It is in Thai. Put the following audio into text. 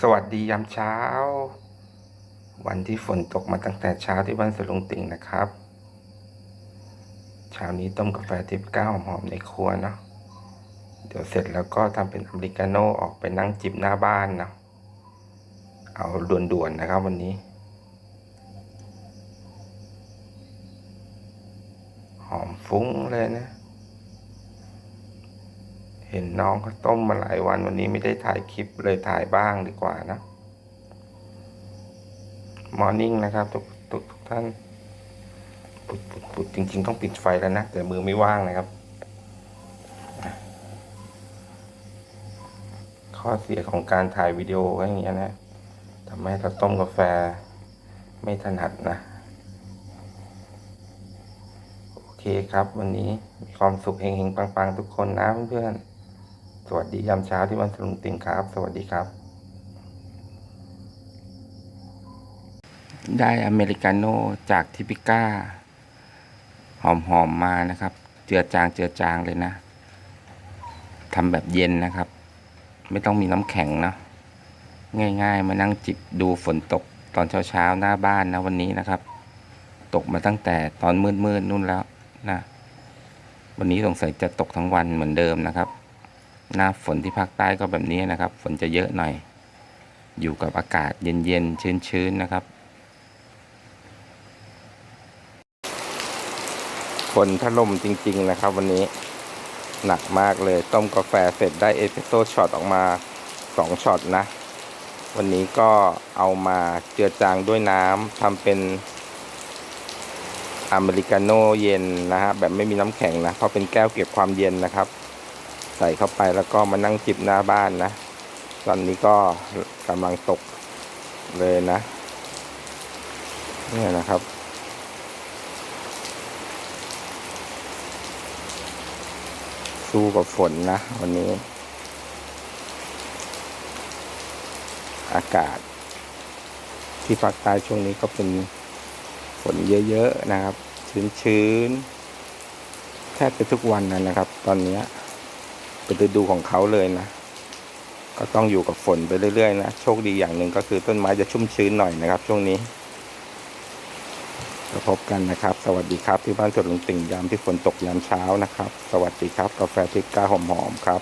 สวัสดียามเช้า วันที่ฝนตกมาตั้งแต่เช้าที่บ้านสลุงติ่งนะครับเช้านี้ต้มกาแฟทิพย์ก้าหอมๆในครัวเนาะเดี๋ยวเสร็จแล้วก็ทำเป็นอเมริกาโน่ออกไปนั่งจิบหน้าบ้านเนาะเอาด่วนๆนะครับวันนี้ หอมฟุ้งเลยนะ เห็นน้องเขาต้มมาหลายวันวันนี้ไม่ได้ถ่ายคลิปเลยถ่ายบ้างดีกว่านะมอร์นิ่งนะครับทุกทุกทุกท่านปุดปุดปุดจริง ๆ ต้องปิดไฟแล้วนะ แต่มือไม่ว่างนะครับ ข้อเสียของการถ่ายวิดีโอก็อย่างเงี้ยนะทำให้เราต้มกาแฟไม่ถนัดนะโอเคครับ วันนี้มีความสุขเฮงๆปังๆ ทุกคนนะเพื่อนๆ สวัสดียามเช้าที่วันสลุงติงครับ สวัสดีครับ ได้อเมริกาโน่จากทิปิก้า หอมๆมานะครับ เจือจางเจือจางเลยนะทำแบบเย็นนะครับ ไม่ต้องมีน้ำแข็งเนาะง่าย ๆ มานั่งจิบดูฝนตกตอนเช้าๆหน้าบ้านนะวันนี้นะครับ ตกมาตั้งแต่ตอนมืดๆนู่นแล้วนะ วันนี้สงสัยจะตกทั้งวันเหมือนเดิมนะครับ หน้าฝนที่ภาคใต้ก็แบบนี้นะครับ ฝนจะเยอะหน่อย อยู่กับอากาศเย็นๆ ชื้นๆ นะครับ ฝนถล่มจริง ๆ นะครับ วันนี้ หนักมากเลย ต้มกาแฟเสร็จได้เอสเปรสโซ่ช็อตออกมาสองช็อตนะ วันนี้ก็เอามาเจือจางด้วยน้ำทำเป็นอเมริกาโน่เย็นนะฮะแบบไม่มีน้ำแข็งนะเพราะเป็นแก้วเก็บความเย็นนะครับ ใส่เข้าไปแล้วก็มานั่งจิบหน้าบ้านนะ ตอนนี้ก็กำลังตกเลยนะเนี่ยนะครับ สู้กับฝนนะ วันนี้ อากาศ ที่ภาคใต้ช่วงนี้ก็เป็นฝนเยอะ ๆ นะครับ ชื้นๆแทบจะทุกวันนะนะครับ ตอนเนี้ย เป็นฤดูของเขาเลยนะ ก็ต้องอยู่กับฝนไปเรื่อยๆนะ โชคดีอย่างหนึ่งก็คือต้นไม้จะชุ่มชื้นหน่อยนะครับ ช่วงนี้แล้วพบกันนะครับ สวัสดีครับที่บ้านสวนลุงติ่งยามที่ฝนตกยามเช้านะครับ สวัสดีครับ กาแฟทิกกาหอมๆครับ